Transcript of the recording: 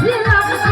ছিলাম